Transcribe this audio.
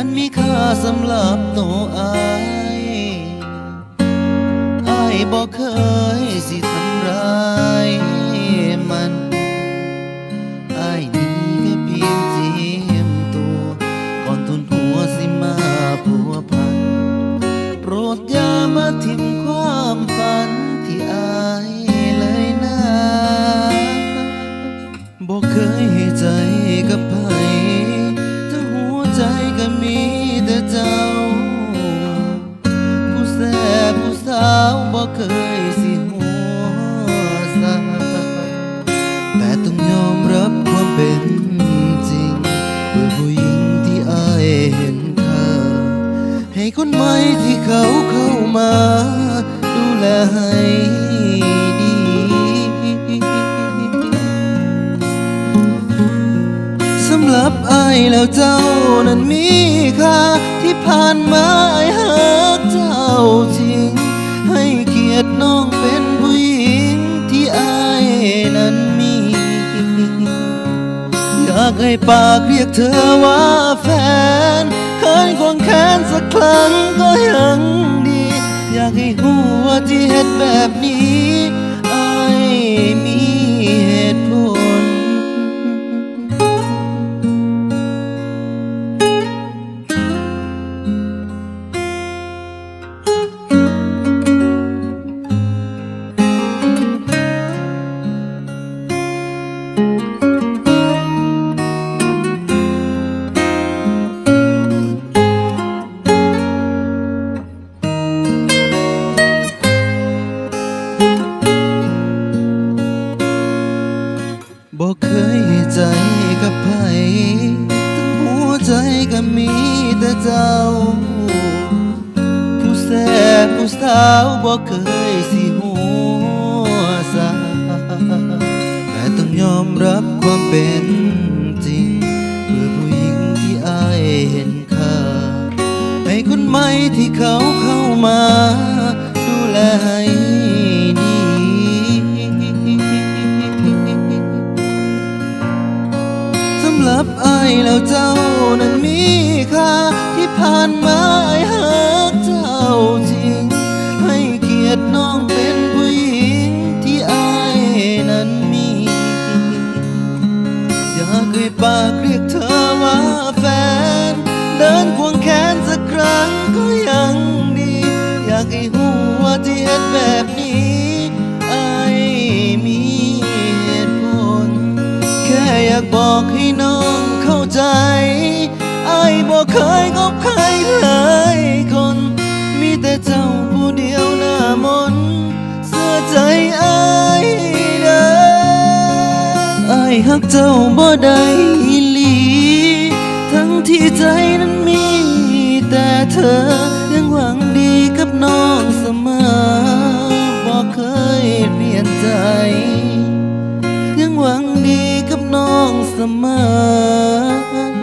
มามันมีค่าสำหรับตัวอายอายบอกเคยสิทำร้ายาวบอกเคยสิหัวซาแต่ต้องยอมรับความเป็นจริงด้วยผู้หญิงที่อายเห็นค่าให้คนใหม่ที่เขาเข้ามา ดูแลให้ดีสำหรับอายแล้วเจ้านั้นมีค่าที่ผ่านมาอายหาากให้ปากเรียกเธอว่าแฟนเคยควงแขนสักครั้งก็ยังดี อยากให้หัวที่เหตุแบบนี้ บอกเคยใจกับไผทั้งหัวใจก็มีแต่เจ้า ผู้แซ่บผู้สาวบอกเคยสิหัวซาแต่ต้องยอมรับความเป็นจริง เพื่อผู้หญิงที่อายเห็นค่าให้คนใหม่ที่เขา เจ้านั้นมีค่าที่ผ่านมาอายหักเจ้าจริง ให้เกียรติน้องเป็นผู้หญิงที่อายนั้นมี อยากให้ปากเรียกเธอว่าแฟน เดินควงแขนสักครั้งก็ยังดี อยากให้หัวที่เห็นแบบนี้อายมีเหตุผล แค่อยากบอกให้น้อง เข้าใจอายบอกเคยกบใครเลยคน มีแต่เจ้าผู้เดียวหน้ามนเสื้อใจอายเด้ออายหักเจ้าบ่ได้อีหลี ทั้งที่ใจนั้นมีแต่เธอยังหวังดีกับน้องเสมอบอกเคยเปลี่ยนใจ ยังหวังดีกับน้องเสมอ บ